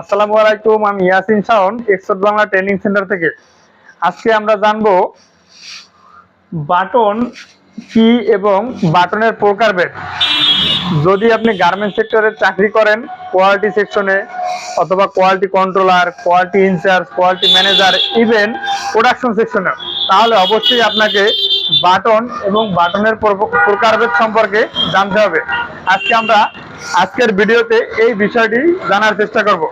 আসসালামু আলাইকুম, আমি Yasin Shaon export Bangla training centre থেকে। আজকে আমরা জানব বাটন কি এবং বাটনের প্রকারভেদ যদি আপনি গার্মেন্ট সেক্টরে চাকরি করেন কোয়ালিটি সেকশনে অথবা quality controller quality in charge quality manager even production সেকশনে তাহলে অবশ্যই আপনাকে বাটন এবং বাটনের প্র- প্রকারভেদ সম্পর্কে জানতে হবে। আজকে আমরা আজকের ভিডিওতে এই বিষয়টি জানার চেষ্টা করব।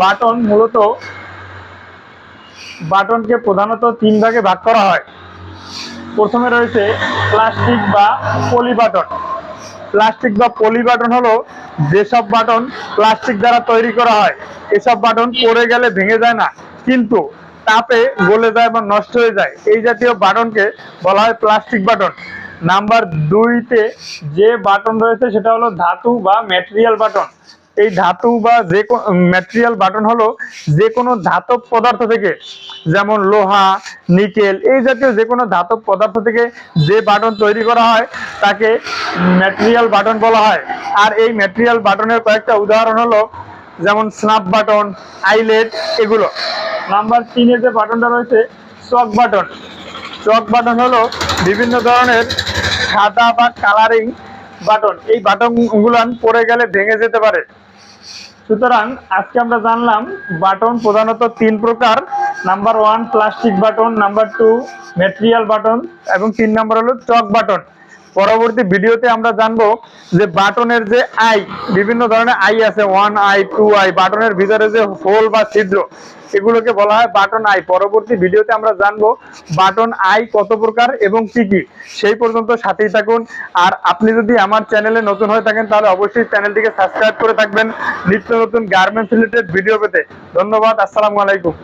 বাটন মূলত, বাটনকে প্রধানত তিন ভাগে ভাগ করা হয়। প্রথমে রয়েছে প্লাস্টিক বা পলি বাটন। প্লাস্টিক বা পলি বাটন হলো যেসব বাটন প্লাস্টিক দ্বারা তৈরি করা হয়। এসব বাটন পড়ে গেলে ভেঙে যায় না, কিন্তু তাপে গলে যায় বা নষ্ট হয়ে যায়। এই জাতীয় বাটনকে বলা হয় প্লাস্টিক বাটন। নাম্বার দুইতে যে বাটন রয়েছে সেটা হলো ধাতু বা ম্যাটেরিয়াল বাটন। এই ধাতু বা যে ম্যাটেরিয়াল বাটন হলো যে কোনো ধাতব পদার্থ থেকে, যেমন লোহা, নিকেল, এই জাতীয় যে কোনো ধাতব পদার্থ থেকে যে বাটন তৈরি করা হয়, তাকে ম্যাটেরিয়াল বাটন বলা হয়। আর এই ম্যাটেরিয়াল বাটনের কয়েকটা উদাহরণ হলো, যেমন স্নাপ বাটন আইলেট এগুলো। নাম্বার তিনে যে বাটনটা রয়েছে, চক বাটন। চক বাটন হলো বিভিন্ন ধরনের সাদা বা কালারিং বাটন এই বাটন বাটনগুলো পরে গেলে ভেঙে যেতে পারে। সুতরাং আজকে আমরা জানলাম বাটন প্রধানত তিন প্রকার। Number one plastic button number two material button এবং তিন নাম্বার হলো চক বাটন পরবর্তী ভিডিওতে আমরা জানব যে বাটনের যে আই, বিভিন্ন ধরনের আই আছে ওয়ান আই টু আই বাটনের ভিতরে যে হোল বা ছিদ্র, এগুলোকে বলা হয় বাটন আই। পরবর্তী ভিডিওতে আমরা জানব বাটন আই কত প্রকার এবং কি কি। সেই পর্যন্ত সাথেই থাকুন। আর আপনি যদি আমার চ্যানেলে নতুন হয়ে থাকেন, তাহলে অবশ্যই চ্যানেলটিকে সাবস্ক্রাইব করে থাকবেন। নিত্য নতুন গার্মেন্টস রিলেটেড ভিডিও পেতে। ধন্যবাদ। আসসালামু আলাইকুম।